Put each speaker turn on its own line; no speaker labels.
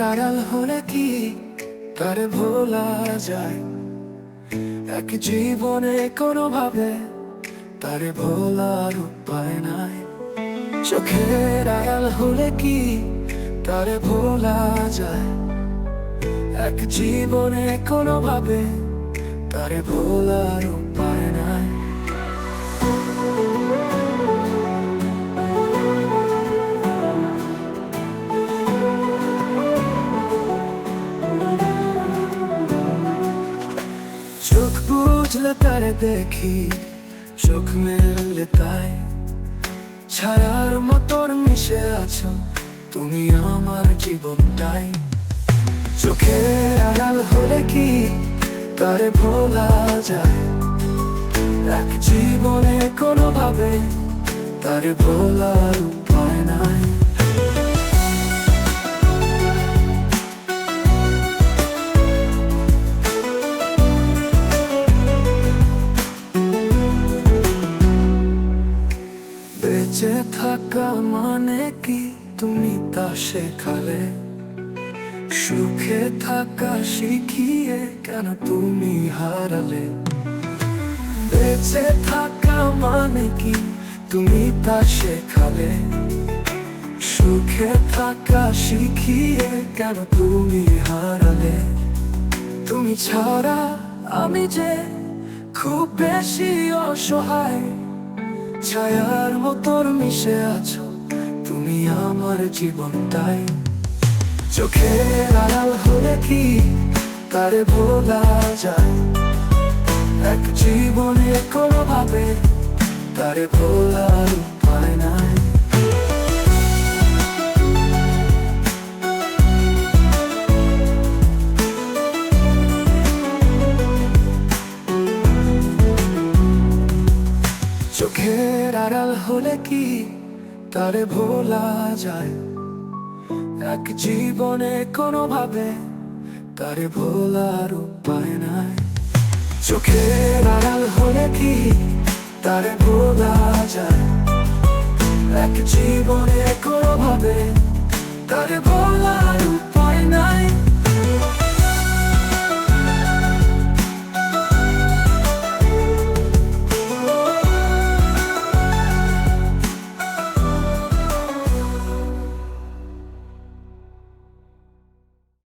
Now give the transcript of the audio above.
আড়াল হলে কি তারে ভোলা যায়। এক জীবনে কোনোভাবে তারে ভোলার উপায় নাই। চোখের আড়াল হলে কি তারে ভোলা যায়? এক জীবনে কোনোভাবে তারে ভোলার উপায় বুঝলে তারে দেখি, চোখ মেললে তাই। ছায়ার মতন মিশে আছো, তুমি আমার জীবনটাই। চোখের আড়াল হলে কি তারে ভোলা যায়? এক জীবনে কোনোভাবে তারে ভোলার উপায় নাই। থাকা মানে কি? তুমি তা শেখালে। সুখে থাকা শিখিয়ে কেন তুমি হারালে? বেঁচে থাকা মানে কি? তুমি তা শেখালে। সুখে থাকা শিখিয়ে কেন তুমি হারালে? তুমি ছাড়া আমি যে খুব বেশি অসহায়। ছায়ার মতন মিশে আছো, তুমি আমার জীবনটাই। চোখে আড়াল হলে কি তারে ভোলা যায়? এক জীবনে কোনোভাবে তারে ভোলার উপায় নাই। চোখের আড়াল হলে কি তারে ভোলা যায়? এক জীবনে কোনোভাবে তারে ভোলার উপায় নাই। চোখের আড়াল হলে কি তারে ভোলা যায়? এক জীবনে কোনোভাবে তারে ভোলার উপায়